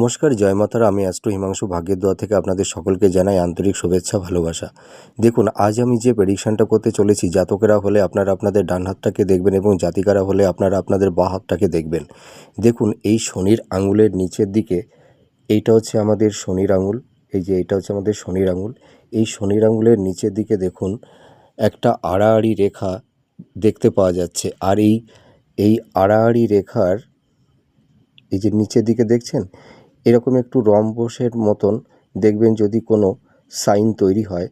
নমস্কার, জয় মাতারা। আমি অ্যাস্ট্রো হিমাংশু ভাগ্যের দোয়া থেকে আপনাদের সকলকে জানাই আন্তরিক শুভেচ্ছা, ভালোবাসা। দেখুন, আজ আমি যে প্রেডিকশানটা করতে চলেছি, জাতকেরা হলে আপনারা আপনাদের ডান হাতটাকে দেখবেন এবং জাতিকারা হলে আপনারা আপনাদের বা হাতটাকে দেখবেন। দেখুন, এই শনির আঙুলের নিচের দিকে, এইটা হচ্ছে আমাদের শনির আঙুল, এই যে এটা হচ্ছে আমাদের শনির আঙুল। এই শনির আঙুলের নিচের দিকে দেখুন, একটা আড়াআড়ি রেখা দেখতে পাওয়া যাচ্ছে। আর এই এই আড়াআড়ি রেখার, এই যে নিচের দিকে দেখছেন এরকম একটু রম্বসের মতন দেখবেন যদি কোনো সাইন তৈরি হয়,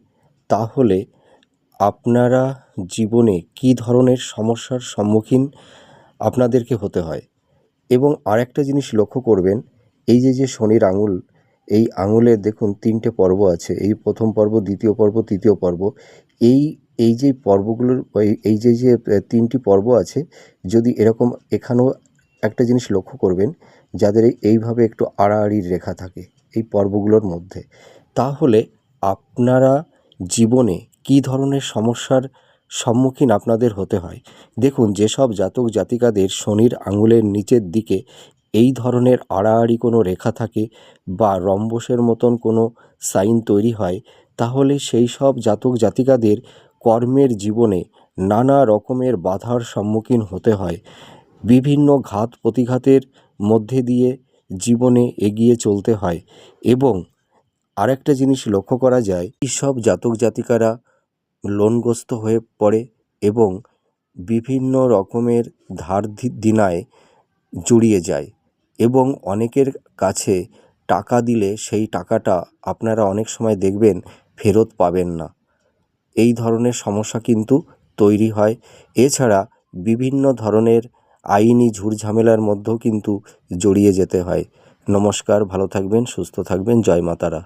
তাহলে আপনারা জীবনে কী ধরনের সমস্যার সম্মুখীন আপনাদেরকে হতে হয়। এবং আরেকটা জিনিস লক্ষ্য করবেন, এই যে যে শনির আঙুল, এই আঙুলে দেখুন তিনটে পর্ব আছে, এই প্রথম পর্ব, দ্বিতীয় পর্ব, তৃতীয় পর্ব। এই এই যে পর্বগুলোর, এই যে যে তিনটি পর্ব আছে, যদি এরকম এখানেও একটা জিনিস লক্ষ্য করবেন, যাদের এই- এইভাবে একটু আড়াআড়ির রেখা থাকে এই পর্বগুলোর মধ্যে। তাহলে আপনারা জীবনে কী ধরনের সমস্যার সম্মুখীন আপনাদের হতে হয়? দেখুন, যেসব জাতক জাতিকাদের শনির আঙুলের নিচের দিকে এই ধরনের আড়াআড়ি কোনো রেখা থাকে বা রম্বসের মতন কোনো সাইন তৈরি হয়, তাহলে সেই সব জাতক জাতিকাদের কর্মের জীবনে নানা রকমের বাধার সম্মুখীন হতে হয়। বিভিন্ন ঘাত প্রতিঘাতের মধ্যে দিয়ে জীবনে এগিয়ে চলতে হয় এবং আরেকটা জিনিস লক্ষ্য করা যায় সব জাতক জাতিকারা লোনগ্রস্ত হয়ে পড়ে এবং বিভিন্ন রকমের ধার দিনায় জড়িয়ে যায় এবং অনেকের কাছে টাকা দিলে সেই টাকাটা আপনারা অনেক সময় দেখবেন ফেরত পাবেন না। এই ধরনের সমস্যা কিন্তু তৈরি হয়। এছাড়া বিভিন্ন ধরনের আইনি ঝুটঝামেলার মধ্যেও কিন্তু জড়িয়ে যেতে হয়। নমস্কার ভালো থাকবেন সুস্থ থাকবেন। জয় মাতারা।